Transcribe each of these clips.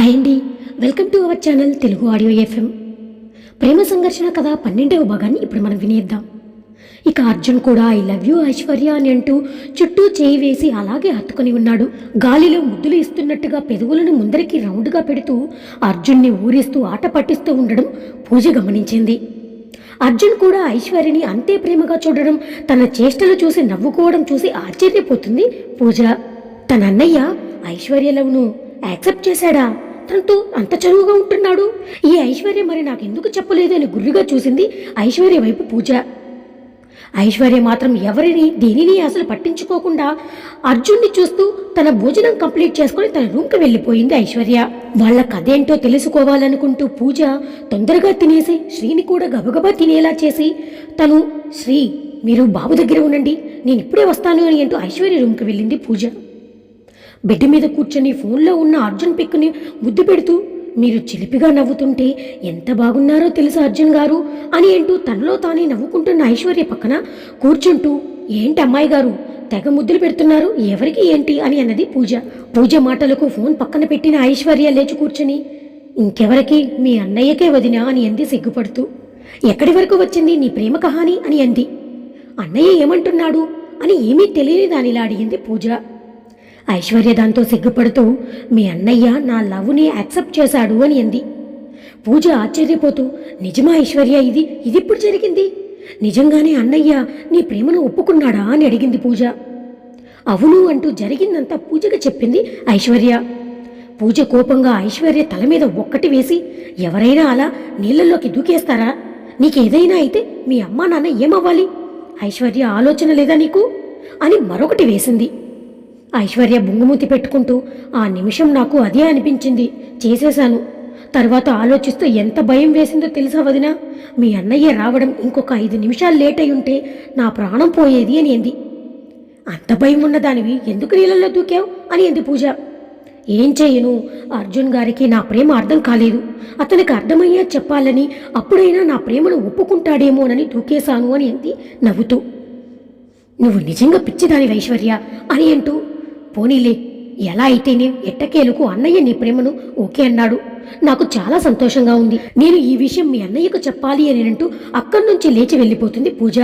Hi అండి. Welcome to our channel Telugu audio FM. ప్రేమ సంఘర్షణ కథ పన్నెండవ భాగాన్ని ఇప్పుడు మనం వినేద్దాం. ఇక అర్జున్ కూడా ఐ లవ్ యూ ఐశ్వర్య అని అంటూ చుట్టూ చేయి వేసి అలాగే హత్తుకొని ఉన్నాడు. గాలిలో ముద్దులు ఇస్తున్నట్టుగా పెదవులను ముందరికి రౌండ్గా పెడుతూ అర్జున్ని ఊరిస్తూ ఆట పట్టిస్తూ ఉండడం పూజ గమనించింది. అర్జున్ కూడా ఐశ్వర్యని అంతే ప్రేమగా చూడడం తన చేష్టలు చూసి నవ్వుకోవడం చూసి ఆశ్చర్యపోతుంది పూజ. తన అన్నయ్య ఐశ్వర్య లవ్ను యాక్సెప్ట్ చేశాడా? తనతో అంత చనువుగా ఉంటున్నాడు. ఈ ఐశ్వర్య మరి నాకెందుకు చెప్పలేదు అని గుర్రుగా చూసింది ఐశ్వర్య వైపు పూజ. ఐశ్వర్య మాత్రం ఎవరిని దేనిని అసలు పట్టించుకోకుండా అర్జున్ని చూస్తూ తన భోజనం కంప్లీట్ చేసుకుని తన రూమ్కి వెళ్ళిపోయింది ఐశ్వర్య. వాళ్ళ కథేంటో తెలుసుకోవాలనుకుంటూ పూజ తొందరగా తినేసి శ్రీని కూడా గబగబా తినేలా చేసి తను శ్రీ మీరు బాబు దగ్గర ఉండండి నేను ఇప్పుడే వస్తాను అని అంటూ ఐశ్వర్య రూమ్కి వెళ్ళింది పూజ. బెడ్ మీద కూర్చొని ఫోన్లో ఉన్న అర్జున్ పిక్కుని ముద్దు పెడుతూ మీరు చిలిపిగా నవ్వుతుంటే ఎంత బాగున్నారో తెలుసు అర్జున్ గారు? అని అంటూ తనలో తానే నవ్వుకుంటున్న ఐశ్వర్య పక్కన కూర్చుంటూ ఏంటి అమ్మాయి గారు తెగ ముద్దులు పెడుతున్నారు ఎవరికి ఏంటి? అని అన్నది పూజ. పూజ మాటలకు ఫోన్ పక్కన పెట్టిన ఐశ్వర్య లేచి కూర్చుని ఇంకెవరికి? మీ అన్నయ్యకే వదినా? అని అంది సిగ్గుపడుతూ. ఎక్కడి వరకు వచ్చింది నీ ప్రేమ కహాని? అని అంది. అన్నయ్య ఏమంటున్నాడు? అని ఏమీ తెలియని దానిలా అడిగింది పూజ. ఐశ్వర్య దాంతో సిగ్గుపడుతూ మీ అన్నయ్య నా లవ్ని యాక్సెప్ట్ చేశాడు అని అంది. పూజ ఆశ్చర్యపోతూ నిజమా ఐశ్వర్య ఇది? ఇది ఇప్పుడు జరిగింది? నిజంగానే అన్నయ్య నీ ప్రేమను ఒప్పుకున్నాడా? అని అడిగింది పూజ. అవును అంటూ జరిగిందంతా పూజగా చెప్పింది ఐశ్వర్య. పూజ కోపంగా ఐశ్వర్య తల మీద ఒక్కటి వేసి ఎవరైనా అలా నీళ్ళల్లోకి దూకేస్తారా? నీకేదైనా అయితే మీ అమ్మా నాన్న ఏమవ్వాలి? ఐశ్వర్య ఆలోచన లేదా నీకు? అని మరొకటి వేసింది. ఐశ్వర్య బొంగుమూతి పెట్టుకుంటూ ఆ నిమిషం నాకు అదే అనిపించింది. చేసేశాను. తర్వాత ఆలోచిస్తూ ఎంత భయం వేసిందో తెలుసా వదినా? మీ అన్నయ్య రావడం ఇంకొక ఐదు నిమిషాలు లేట్ అయి ఉంటే నా ప్రాణం పోయేది అని అంది. అంత భయం ఉన్నదానివి ఎందుకు నీళ్ళల్లో దూకావు అని అంది పూజ. ఏం చేయను? అర్జున్ గారికి నా ప్రేమ అర్థం కాలేదు. అతనికి అర్థమయ్యా చెప్పాలని అప్పుడైనా నా ప్రేమను ఒప్పుకుంటాడేమోనని దూకేశాను అని అంది నవ్వుతూ. నువ్వు నిజంగా పిచ్చిదాని ఐశ్వర్య అని అంటూ పోనీలే ఎలా అయితేనే ఎట్టకేలకు అన్నయ్య నీ ప్రేమను ఓకే అన్నాడు. నాకు చాలా సంతోషంగా ఉంది. నేను ఈ విషయం మీ అన్నయ్యకు చెప్పాలి అని అంటూ అక్కడి నుంచి లేచి వెళ్ళిపోతుంది పూజ.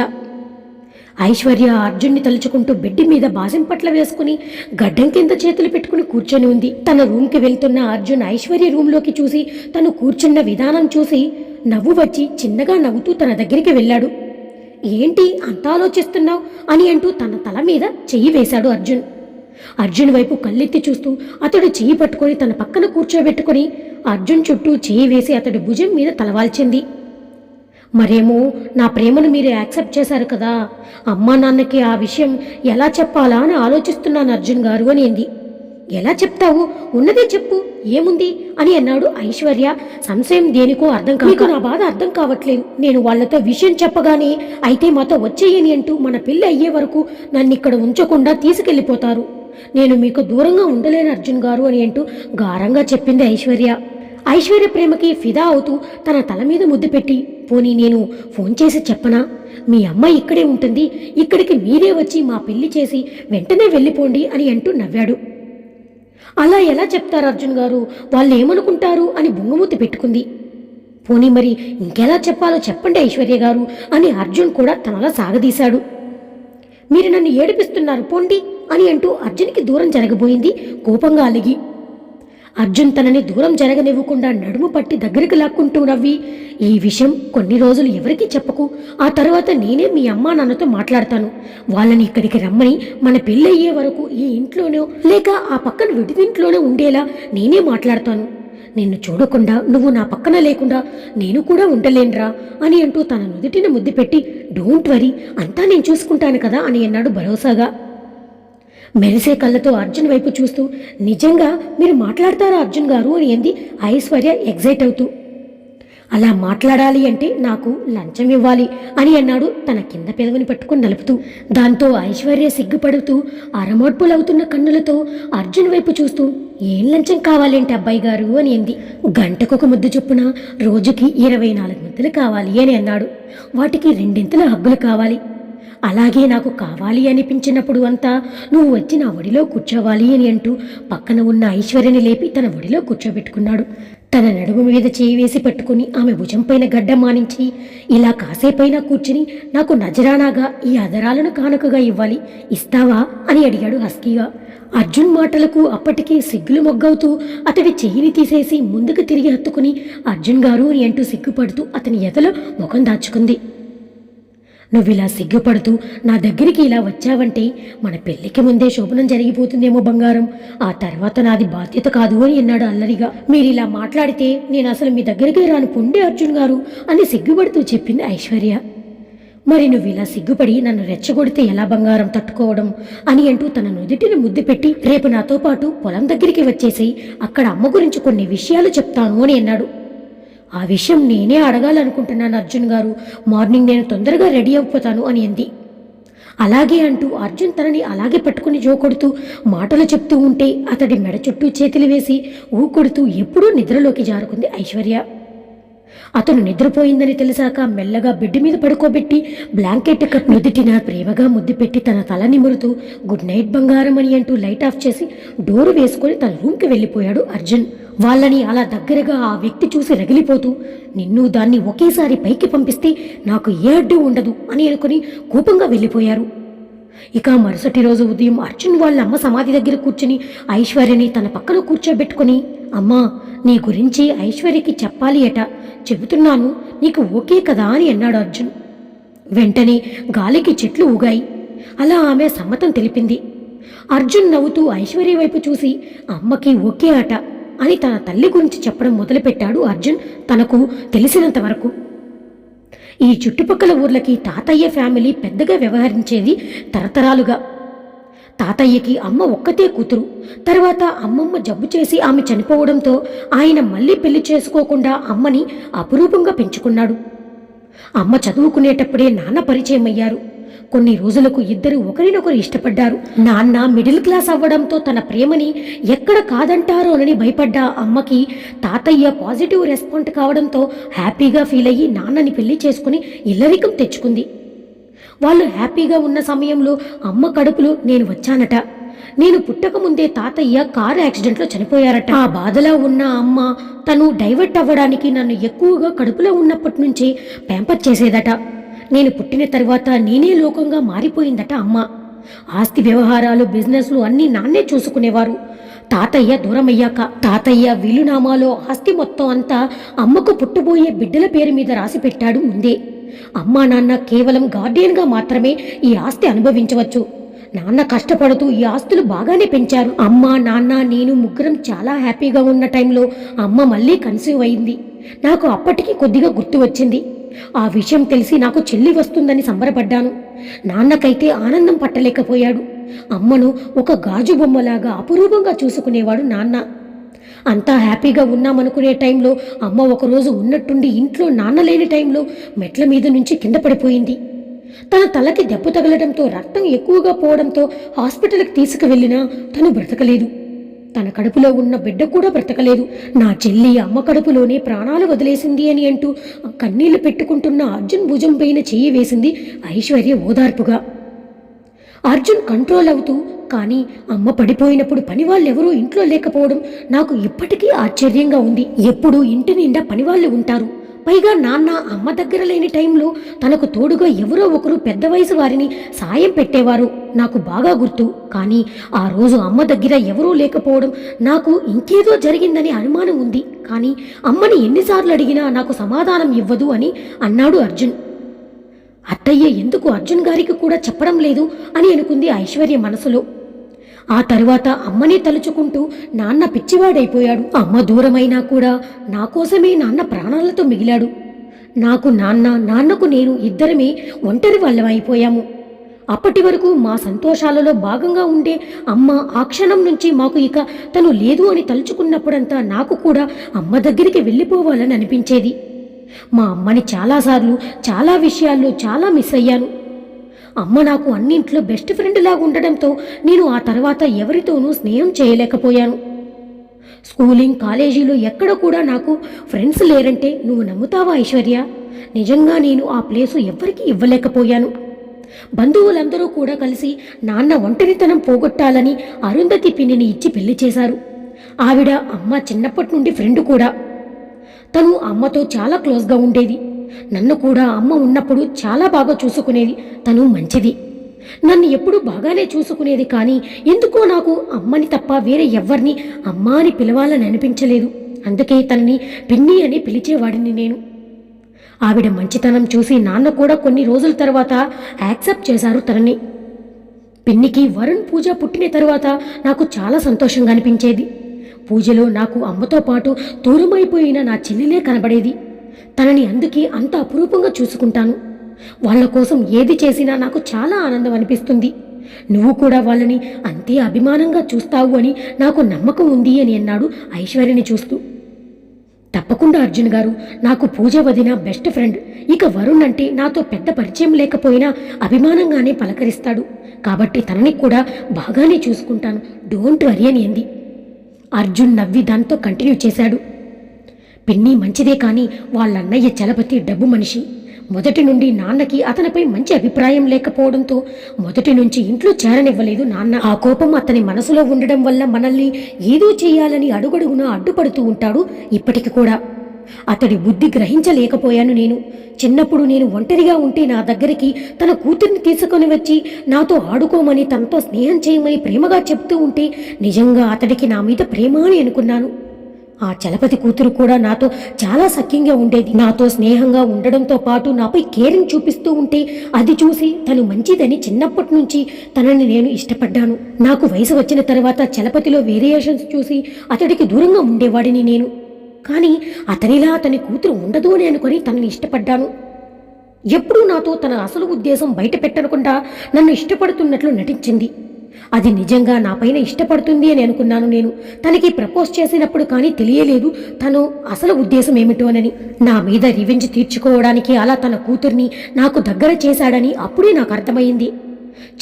ఐశ్వర్య అర్జున్ని తలుచుకుంటూ బెడ్ మీద బాజం పట్ల వేసుకుని గడ్డం కింద చేతులు పెట్టుకుని కూర్చొని ఉంది. తన రూమ్కి వెళ్తున్న అర్జున్ ఐశ్వర్య రూమ్లోకి చూసి తను కూర్చున్న విధానం చూసి నవ్వు వచ్చి చిన్నగా నవ్వుతూ తన దగ్గరికి వెళ్ళాడు. ఏంటి అంత ఆలోచిస్తున్నావు? అని అంటూ తన తల మీద చెయ్యి వేశాడు అర్జున్. అర్జున్ వైపు కళ్ళెత్తి చూస్తూ అతడు చెయ్యి పట్టుకొని తన పక్కన కూర్చోబెట్టుకొని అర్జున్ చుట్టూ చెయ్యి వేసి అతడి భుజం మీద తలవాల్చింది. మరేమో నా ప్రేమను మీరు యాక్సెప్ట్ చేశారు కదా. అమ్మా నాన్నకి ఆ విషయం ఎలా చెప్పాలా అని ఆలోచిస్తున్నాను అర్జున్ గారు అనింది ఎలా చెప్తావు? ఉన్నదే చెప్పు. ఏముంది? అని అన్నాడు ఐశ్వర్య. సంశయం దేనికో అర్థం కాదు నా బాధ అర్థం కావట్లేదు. నేను వాళ్ళతో విషయం చెప్పగానే అయితే మాతో వచ్చేయని అంటూ మన పెళ్ళి అయ్యే వరకు నన్ను ఇక్కడ ఉంచకుండా తీసుకెళ్ళిపోతారు నేను మీకు దూరంగా ఉండలేను అర్జున్ గారు అని అంటూ గారంగా చెప్పింది ఐశ్వర్య. ఐశ్వర్య ప్రేమకి ఫిదా అవుతూ తన తల మీద ముద్దు పెట్టి పోనీ నేను ఫోన్ చేసి చెప్పనా? మీ అమ్మ ఇక్కడే ఉంటుంది ఇక్కడికి మీరే వచ్చి మా పెళ్ళి చేసి వెంటనే వెళ్ళిపోండి అని అంటూ నవ్వాడు. అలా ఎలా చెప్తారు అర్జున్ గారు? వాళ్ళు ఏమనుకుంటారు అని బొంగుమూతి పెట్టుకుంది. పోనీ మరి ఇంకెలా చెప్పాలో చెప్పండి ఐశ్వర్య గారు అని అర్జున్ కూడా తనలా సాగదీశాడు. మీరు నన్ను ఏడిపిస్తున్నారు పోండి. అని అంటూ అర్జున్కి దూరం జరగబోయింది. కోపంగా అలిగి అర్జున్ తనని దూరం జరగనివ్వకుండా నడుము పట్టి దగ్గరికి లాక్కుంటూ నవ్వి ఈ విషయం కొన్ని రోజులు ఎవరికీ చెప్పకు. ఆ తర్వాత నేనే మీ అమ్మా నాన్నతో మాట్లాడతాను. వాళ్ళని ఇక్కడికి రమ్మని మన పెళ్ళయ్యే వరకు ఈ ఇంట్లోనో లేక ఆ పక్కన విడిదింట్లోనే ఉండేలా నేనే మాట్లాడతాను. నిన్ను చూడకుండా నువ్వు నా పక్కన లేకుండా నేను కూడా ఉండలేనురా అని అంటూ తన నుదుటిని ముద్దు పెట్టి డోంట్ వరీ అంతా నేను చూసుకుంటాను కదా అని అన్నాడు భరోసాగా. మెరిసే కళ్ళతో అర్జున్ వైపు చూస్తూ నిజంగా మీరు మాట్లాడతారా అర్జున్ గారు? అని అంది ఐశ్వర్య ఎగ్జైట్ అవుతూ. అలా మాట్లాడాలి అంటే నాకు లంచం ఇవ్వాలి అని అన్నాడు తన కింద పెదవిని పట్టుకుని నలుపుతూ. దాంతో ఐశ్వర్య సిగ్గుపడుతూ అరమోడ్పులవుతున్న కన్నులతో అర్జున్ వైపు చూస్తూ ఏం లంచం కావాలేంటి అబ్బాయి గారు? అని అంది. గంటకొక ముద్దు చొప్పున రోజుకి ఇరవై నాలుగు ముద్దలు కావాలి అని అన్నాడు. వాటికి రెండింతల హగ్గులు కావాలి అలాగే నాకు కావాలి అనిపించినప్పుడు అంతా నువ్వు వచ్చి నా ఒడిలో కూర్చోవాలి అని అంటూ పక్కన ఉన్న ఐశ్వర్యని లేపి తన ఒడిలో కూర్చోబెట్టుకున్నాడు. తన నడుము మీద చేయి వేసి పట్టుకుని ఆమె భుజంపైన గడ్డ మానించి ఇలా కాసేపైనా కూర్చుని నాకు నజరానాగా ఈ అదరాలను కానుకగా ఇవ్వాలి ఇస్తావా? అని అడిగాడు హస్కీగా. అర్జున్ మాటలకు అప్పటికే సిగ్గులు మొగ్గవుతూ అతడి చెయ్యిని తీసేసి ముందుకు తిరిగి హత్తుకుని అర్జున్ గారు అని అంటూ సిగ్గుపడుతూ అతని ఎదలో ముఖం దాచుకుంది. నువ్విలా సిగ్గుపడుతూ నా దగ్గరికి ఇలా వచ్చావంటే మన పెళ్ళికి ముందే శోభనం జరిగిపోతుందేమో బంగారం. ఆ తర్వాత నాది బాధ్యత కాదు అని అన్నాడు అల్లరిగా. మీరిలా మాట్లాడితే నేను అసలు మీ దగ్గరికి రాను పుండే అర్జున్ గారు అని సిగ్గుపడుతూ చెప్పింది ఐశ్వర్య. మరి నువ్వు ఇలా సిగ్గుపడి నన్ను రెచ్చగొడితే ఎలా బంగారం తట్టుకోవడం అని అంటూ తన నుదుటిని ముద్దు పెట్టి రేపు నాతో పాటు పొలం దగ్గరికి వచ్చేసి అక్కడ అమ్మ గురించి కొన్ని విషయాలు చెప్తాను అని అన్నాడు. ఆ విషయం నేనే అడగాలనుకుంటున్నాను అర్జున్ గారు. మార్నింగ్ నేను తొందరగా రెడీ అయిపోతాను అని అంది. అలాగే అంటూ అర్జున్ తనని అలాగే పట్టుకుని జోకొడుతూ మాటలు చెప్తూ ఉంటే అతడి మెడ చుట్టూ చేతులు వేసి ఊకొడుతూ ఎప్పుడూ నిద్రలోకి జారుకుంది ఐశ్వర్య. అతను నిద్రపోయిందని తెలిసాక మెల్లగా బెడ్ మీద పడుకోబెట్టి బ్లాంకెట్ కప్ నుదిటిన ప్రేమగా ముద్దు పెట్టి తన తల నిమురుతూ గుడ్ నైట్ బంగారం అని అంటూ లైట్ ఆఫ్ చేసి డోరు వేసుకొని తన రూమ్కి వెళ్ళిపోయాడు అర్జున్. వాళ్ళని అలా దగ్గరగా ఆ వ్యక్తి చూసి రగిలిపోతూ నిన్ను దాన్ని ఒకేసారి పైకి పంపిస్తే నాకు ఏ అడ్డు ఉండదు అని అనుకుని కోపంగా వెళ్ళిపోయారు. ఇక మరుసటి రోజు ఉదయం అర్జున్ వాళ్ళ అమ్మ సమాధి దగ్గర కూర్చుని ఐశ్వర్యని తన పక్కన కూర్చోబెట్టుకుని అమ్మా నీ గురించి ఐశ్వర్యకి చెప్పాలి అట చెబుతున్నాను నీకు ఓకే కదా అని అన్నాడు అర్జున్. వెంటనే గాలికి చెట్లు ఊగాయి. అలా ఆమె సమ్మతం తెలిపింది. అర్జున్ నవ్వుతూ ఐశ్వర్య వైపు చూసి అమ్మకి ఓకే అట అని తన తల్లి గురించి చెప్పడం మొదలుపెట్టాడు అర్జున్ తనకు తెలిసినంత వరకు. ఈ చుట్టుపక్కల ఊర్లకి తాతయ్య ఫ్యామిలీ పెద్దగా వ్యవహరించేది తరతరాలుగా. తాతయ్యకి అమ్మ ఒక్కతే కూతురు. తర్వాత అమ్మమ్మ జబ్బు చేసి ఆమె చనిపోవడంతో ఆయన మళ్ళీ పెళ్ళి చేసుకోకుండా అమ్మని అపురూపంగా పెంచుకున్నాడు. అమ్మ చదువుకునేటప్పుడే నాన్న పరిచయం అయ్యారు కొన్ని రోజులకు ఇద్దరు ఒకరినొకరు ఇష్టపడ్డారు. నాన్న మిడిల్ క్లాస్ అవ్వడంతో తన ప్రేమని ఎక్కడ కాదంటారోనని భయపడ్డ అమ్మకి తాతయ్య పాజిటివ్ రెస్పాండ్ కావడంతో హ్యాపీగా ఫీల్ అయ్యి నాన్నని పెళ్ళి చేసుకుని ఇల్లరికం తెచ్చుకుంది. వాళ్ళు హ్యాపీగా ఉన్న సమయంలో అమ్మ కడుపులో నేను వచ్చానట. నేను పుట్టకముందే తాతయ్య కారు యాక్సిడెంట్లో చనిపోయారట. ఆ బాధలో ఉన్న అమ్మ తను డైవర్ట్ అవ్వడానికి నన్ను ఎక్కువగా కడుపులో ఉన్నప్పటి నుంచి ప్యాంపర్ చేసేదట. నేను పుట్టిన తర్వాత నేనే లోకంగా మారిపోయిందట అమ్మ. ఆస్తి వ్యవహారాలు బిజినెస్లు అన్నీ నాన్నే చూసుకునేవారు. తాతయ్య దూరమయ్యాక తాతయ్య వీలునామాలో ఆస్తి మొత్తం అంతా అమ్మకు పుట్టబోయే బిడ్డల పేరు మీద రాసి పెట్టాడు ముందే. అమ్మా నాన్న కేవలం గార్డియన్గా మాత్రమే ఈ ఆస్తి అనుభవించవచ్చు. నాన్న కష్టపడుతూ ఈ ఆస్తులు బాగానే పెంచారు. అమ్మ నాన్న నేను ముగ్గురం చాలా హ్యాపీగా ఉన్న టైంలో అమ్మ మళ్ళీ కన్సీవ్ అయింది. నాకు అప్పటికి కొద్దిగా గుర్తు వచ్చింది. ఆ విషయం తెలిసి నాకు చెల్లి వస్తుందని సంబరపడ్డాను. నాన్నకైతే ఆనందం పట్టలేకపోయాడు. అమ్మను ఒక గాజు బొమ్మలాగా అపురూపంగా చూసుకునేవాడు నాన్న. అంతా హ్యాపీగా ఉన్నామనుకునే టైంలో అమ్మ ఒకరోజు ఉన్నట్టుండి ఇంట్లో నాన్న లేని టైంలో మెట్ల మీద నుంచి కింద పడిపోయింది. తన తలకి దెబ్బ తగలడంతో రక్తం ఎక్కువగా పోవడంతో హాస్పిటల్కి తీసుకువెళ్ళినా తను బ్రతకలేదు. తన కడుపులో ఉన్న బిడ్డ కూడా బ్రతకలేదు. నా చెల్లి అమ్మ కడుపులోనే ప్రాణాలు వదిలేసింది అని అంటూ కన్నీళ్ళు పెట్టుకుంటున్న అర్జున్ భుజం పైన చెయ్యి వేసింది ఐశ్వర్య ఓదార్పుగా. అర్జున్ కంట్రోల్ అవుతూ కానీ అమ్మ పడిపోయినప్పుడు పనివాళ్ళెవరూ ఇంట్లో లేకపోవడం నాకు ఇప్పటికీ ఆశ్చర్యంగా ఉంది. ఎప్పుడు ఇంటి నిండా పనివాళ్ళు ఉంటారు. పైగా నాన్న అమ్మ దగ్గర లేని టైంలో తనకు తోడుగా ఎవరో ఒకరు పెద్ద వయసు వారిని సాయం పెట్టేవారు. నాకు బాగా గుర్తు. కానీ ఆ రోజు అమ్మ దగ్గర ఎవరూ లేకపోవడం నాకు ఇంకేదో జరిగిందని అనుమానం ఉంది. కానీ అమ్మని ఎన్నిసార్లు అడిగినా నాకు సమాధానం ఇవ్వదు అని అన్నాడు అర్జున్. అత్తయ్య ఎందుకు అర్జున్ గారికి కూడా చెప్పడం లేదు? అని అనుకుంది ఐశ్వర్య మనసులో. ఆ తరువాత అమ్మని తలుచుకుంటూ నాన్న పిచ్చివాడైపోయాడు. అమ్మ దూరమైనా కూడా నా కోసమే నాన్న ప్రాణాలతో మిగిలాడు. నాకు నాన్న నాన్నకు నేను ఇద్దరమే ఒంటరి వాళ్ళమైపోయాము. అప్పటి వరకు మా సంతోషాలలో భాగంగా ఉండే అమ్మ ఆ క్షణం నుంచి మాకు ఇక తను లేదు అని తలుచుకున్నప్పుడంతా నాకు కూడా అమ్మ దగ్గరికి వెళ్ళిపోవాలని అనిపించేది. మా అమ్మని చాలాసార్లు చాలా విషయాల్లో చాలా మిస్ అయ్యాను. అమ్మ నాకు అన్నింట్లో బెస్ట్ ఫ్రెండ్ లాగా ఉండడంతో నేను ఆ తర్వాత ఎవరితోనూ స్నేహం చేయలేకపోయాను. స్కూలింగ్ కాలేజీలు ఎక్కడ కూడా నాకు ఫ్రెండ్స్ లేరంటే నువ్వు నమ్ముతావా ఐశ్వర్య? నిజంగా నేను ఆ ప్లేసు ఎవ్వరికీ ఇవ్వలేకపోయాను. బంధువులందరూ కూడా కలిసి నాన్న ఒంటరితనం పోగొట్టాలని అరుంధతి పిన్నిని ఇచ్చి పెళ్ళి చేశారు. ఆవిడ అమ్మ చిన్నప్పటి నుండి ఫ్రెండ్ కూడా. తను అమ్మతో చాలా క్లోజ్గా ఉండేది. నన్ను కూడా అమ్మ ఉన్నప్పుడు చాలా బాగా చూసుకునేది తను మంచిది. నన్ను ఎప్పుడూ బాగానే చూసుకునేది కానీ ఎందుకో నాకు అమ్మని తప్ప వేరే ఎవ్వరిని అమ్మ అని పిలవాలని అనిపించలేదు. అందుకే తనని పిన్ని అని పిలిచేవాడిని నేను. ఆవిడ మంచితనం చూసి నాన్న కూడా కొన్ని రోజుల తర్వాత యాక్సెప్ట్ చేశారు తనని. పిన్నికి వరుణ్ పూజ పుట్టిన తర్వాత నాకు చాలా సంతోషంగా అనిపించేది. పూజలో నాకు అమ్మతో పాటు దూరమైపోయిన నా చెల్లెలే కనబడేది. తనని అందుకే అంత అపురూపంగా చూసుకుంటాను. వాళ్ళ కోసం ఏది చేసినా నాకు చాలా ఆనందం అనిపిస్తుంది. నువ్వు కూడా వాళ్ళని అంతే అభిమానంగా చూస్తావు అని నాకు నమ్మకం ఉంది అని అన్నాడు ఐశ్వర్యని చూస్తూ. తప్పకుండా అర్జున్ గారు నాకు పూజ వదిన బెస్ట్ ఫ్రెండ్. ఇక వరుణ్ అంటే నాతో పెద్ద పరిచయం లేకపోయినా అభిమానంగానే పలకరిస్తాడు. కాబట్టి తనని కూడా బాగానే చూసుకుంటాను. డోంట్ వరీ అని అంది. అర్జున్ నవ్వి దాంతో కంటిన్యూ చేశాడు. పిన్ని మంచిదే కానీ వాళ్ళన్నయ్య చలపతి డబ్బు మనిషి. మొదటి నుండి నాన్నకి అతనిపై మంచి అభిప్రాయం లేకపోవడంతో మొదటి నుంచి ఇంట్లో చేరనివ్వలేదు నాన్న. ఆ కోపం అతని మనసులో ఉండడం వల్ల మనల్ని ఏదో చేయాలని అడుగడుగునా అడ్డుపడుతూ ఉంటాడు ఇప్పటికి కూడా. అతడి బుద్ధి గ్రహించలేకపోయాను నేను. చిన్నప్పుడు నేను ఒంటరిగా ఉంటే నా దగ్గరికి తన కూతుర్ని తీసుకొని వచ్చి నాతో ఆడుకోమని తనతో స్నేహం చేయమని ప్రేమగా చెప్తూ ఉంటే నిజంగా అతడికి నా మీద ప్రేమ అని అనుకున్నాను. ఆ చలపతి కూతురు కూడా నాతో చాలా సఖ్యంగా ఉండేది. నాతో స్నేహంగా ఉండడంతో పాటు నాపై కేరింగ్ చూపిస్తూ ఉంటే అది చూసి తను మంచిదని చిన్నప్పటి నుంచి తనని నేను ఇష్టపడ్డాను. నాకు వయసు వచ్చిన తర్వాత చలపతిలో వేరియేషన్స్ చూసి అతడికి దూరంగా ఉండేవాడిని నేను. కానీ అతనిలా అతని కూతురు ఉండదు అని అనుకుని తనని ఇష్టపడ్డాను. ఎప్పుడూ నాతో తన అసలు ఉద్దేశం బయట పెట్టనకుండా నన్ను ఇష్టపడుతున్నట్లు నటించింది. అది నిజంగా నా పైన ఇష్టపడుతుంది అని అనుకున్నాను నేను. తనకి ప్రపోజ్ చేసినప్పుడు కానీ తెలియలేదు తను అసలు ఉద్దేశం ఏమిటోనని నా మీద రివెంజ్ తీర్చుకోవడానికి అలా తన కూతుర్ని నాకు దగ్గర చేశాడని అప్పుడే నాకు అర్థమైంది.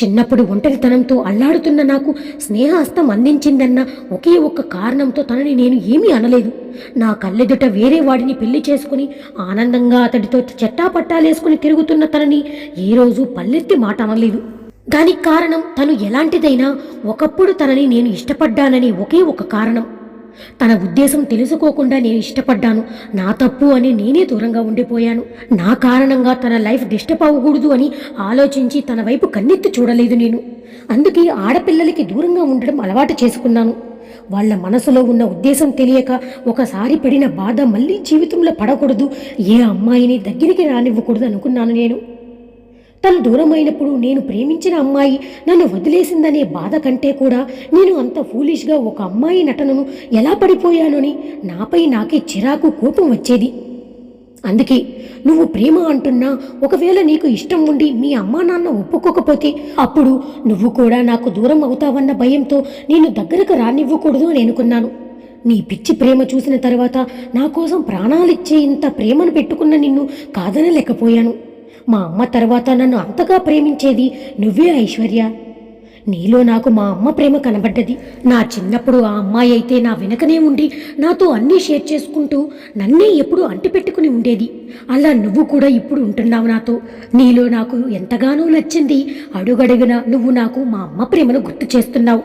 చిన్నప్పుడు ఒంటరితనంతో అల్లాడుతున్న నాకు స్నేహహస్తం అందించిందన్న ఒకే ఒక్క కారణంతో తనని నేను ఏమీ అనలేదు. నా కళ్ళెదుట వేరే వాడిని పెళ్ళి చేసుకుని ఆనందంగా అతడితో చెట్టాపట్టాలేసుకుని తిరుగుతున్న తనని ఏ రోజు పల్లెత్తి మాట అనలేదు. దానికి కారణం తను ఎలాంటిదైనా ఒకప్పుడు తనని నేను ఇష్టపడ్డానని ఒకే ఒక కారణం. తన ఉద్దేశం తెలుసుకోకుండా నేను ఇష్టపడ్డాను. నా తప్పు అని నేనే దూరంగా ఉండిపోయాను. నా కారణంగా తన లైఫ్ డిస్టర్బ్ అవ్వకూడదు అని ఆలోచించి తన వైపు కన్నెత్తి చూడలేదు నేను. అందుకే ఆడపిల్లలకి దూరంగా ఉండడం అలవాటు చేసుకున్నాను. వాళ్ళ మనసులో ఉన్న ఉద్దేశం తెలియక ఒకసారి పడిన బాధ మళ్ళీ జీవితంలో పడకూడదు. ఏ అమ్మాయిని దగ్గరికి రానివ్వకూడదు అనుకున్నాను నేను. తను దూరమైనప్పుడు నేను ప్రేమించిన అమ్మాయి నన్ను వదిలేసిందనే బాధ కంటే కూడా నేను అంత ఫూలిష్గా ఒక అమ్మాయి నటనను ఎలా పడిపోయానని నాపై నాకే చిరాకు కోపం వచ్చేది. అందుకే నువ్వు ప్రేమ అంటున్నా ఒకవేళ నీకు ఇష్టం ఉండి మీ అమ్మా నాన్న ఒప్పుకోకపోతే అప్పుడు నువ్వు కూడా నాకు దూరం అవుతావన్న భయంతో నేను దగ్గరకు రానివ్వకూడదు అని అనుకున్నాను. నీ పిచ్చి ప్రేమ చూసిన తర్వాత నా కోసం ప్రాణాలిచ్చే ఇంత ప్రేమను పెట్టుకున్న నిన్ను కాదనలేకపోయాను. మా అమ్మ తర్వాత నన్ను అంతగా ప్రేమించేది నువ్వే ఐశ్వర్య. నీలో నాకు మా అమ్మ ప్రేమ కనబడ్డది. నా చిన్నప్పుడు ఆ అమ్మాయి అయితే నా వెనకనే ఉండి నాతో అన్నీ షేర్ చేసుకుంటూ నన్నే ఎప్పుడూ అంటిపెట్టుకుని ఉండేది. అలా నువ్వు కూడా ఇప్పుడు ఉంటున్నావు నాతో. నీలో నాకు ఎంతగానో నచ్చింది. అడుగడుగున నువ్వు నాకు మా అమ్మ ప్రేమను గుర్తు చేస్తున్నావు.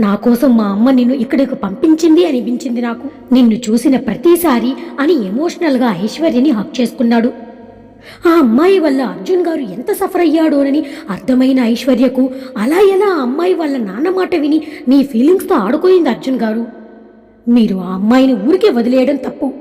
నా కోసం మా అమ్మ నిన్ను ఇక్కడికి పంపించింది అనిపించింది నాకు. నిన్ను చూసిన ప్రతిసారి అని ఎమోషనల్గా ఐశ్వర్యని హక్ చేసుకున్నాడు. ఆ అమ్మాయి వల్ల అర్జున్ గారు ఎంత సఫర్ అయ్యాడోనని అర్థమైన ఐశ్వర్యకు అలా ఎలా ఆ అమ్మాయి వాళ్ళ నాన్న మాట విని నీ ఫీలింగ్స్తో ఆడుకోయింది అర్జున్ గారు? మీరు ఆ అమ్మాయిని ఊరికే వదిలేయడం తప్పు.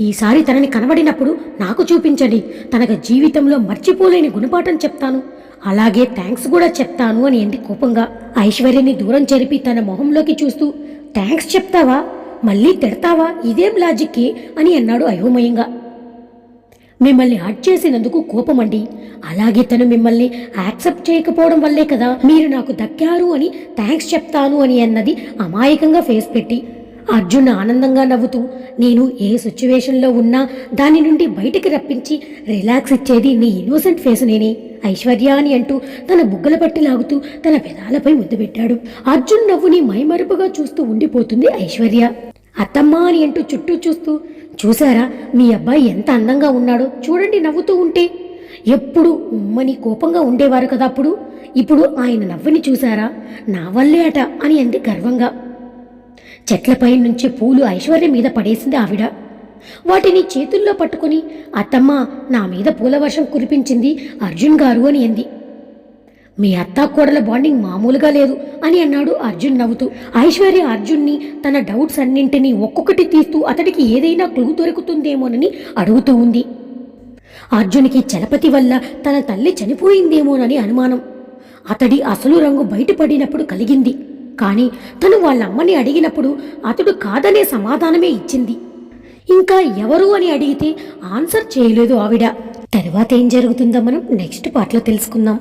ఈసారి తనని కనబడినప్పుడు నాకు చూపించండి. తనకు జీవితంలో మర్చిపోలేని గుణపాఠం చెప్తాను. అలాగే థ్యాంక్స్ కూడా చెప్తాను అని అంది కోపంగా ఐశ్వర్యని దూరం చెరిపి తన మొహంలోకి చూస్తూ థ్యాంక్స్ చెప్తావా? మళ్ళీ తిడతావా? ఇదేం లాజిక్కి అని అన్నాడు అయోమయంగా. మిమ్మల్ని హట్ చేసినందుకు కోపమండి. అలాగే తను మిమ్మల్ని యాక్సెప్ట్ చేయకపోవడం వల్లే కదా మీరు నాకు దక్కారు అని థ్యాంక్స్ చెప్తాను అని అన్నది అమాయకంగా ఫేస్ పెట్టి అర్జున్ ఆనందంగా నవ్వుతూ నేను ఏ సిచ్యువేషన్లో ఉన్నా దాని నుండి బయటికి రప్పించి రిలాక్స్ ఇచ్చేది నీ ఇన్నోసెంట్ ఫేస్ నేనే. ఐశ్వర్య అని అంటూ తన బుగ్గల పట్టి లాగుతూ తన పెదాలపై ముద్దు పెట్టాడు. అర్జున్ నవ్వుని మైమరుపుగా చూస్తూ ఉండిపోతుంది ఐశ్వర్య. అత్తమ్మ అని అంటూ చుట్టూ చూస్తూ చూసారా మీ అబ్బాయి ఎంత అందంగా ఉన్నాడో చూడండి నవ్వుతూ ఉంటే. ఎప్పుడు ఉమ్మని కోపంగా ఉండేవారు కదా అప్పుడు. ఇప్పుడు ఆయన నవ్వుని చూశారా? నా వల్లే అట అని అంది గర్వంగా. చెట్లపై నుంచి పూలు ఐశ్వర్య మీద పడేసింది ఆవిడ. వాటిని చేతుల్లో పట్టుకుని అత్తమ్మ నా మీద పూల వర్షం కురిపించింది అర్జున్ గారు అని అంది. మీ అత్త కోడల బాండింగ్ మామూలుగా లేదు అని అన్నాడు అర్జున్ నవ్వుతూ. ఐశ్వర్య అర్జున్ని తన డౌట్స్ అన్నింటినీ ఒక్కొక్కటి తీస్తూ అతడికి ఏదైనా క్లూ దొరుకుతుందేమోనని అడుగుతూ ఉంది. అర్జున్కి చలపతి వల్ల తన తల్లి చనిపోయిందేమోనని అనుమానం. అతడి అసలు రంగు బయటపడినప్పుడు కలిగింది. కానీ తను వాళ్ళ అమ్మని అడిగినప్పుడు అతడు కాదనే సమాధానమే ఇచ్చింది. ఇంకా ఎవరు అని అడిగితే ఆన్సర్ చేయలేదు ఆవిడ. తర్వాత ఏం జరుగుతుందో మనం నెక్స్ట్ పార్ట్లో తెలుసుకుందాం.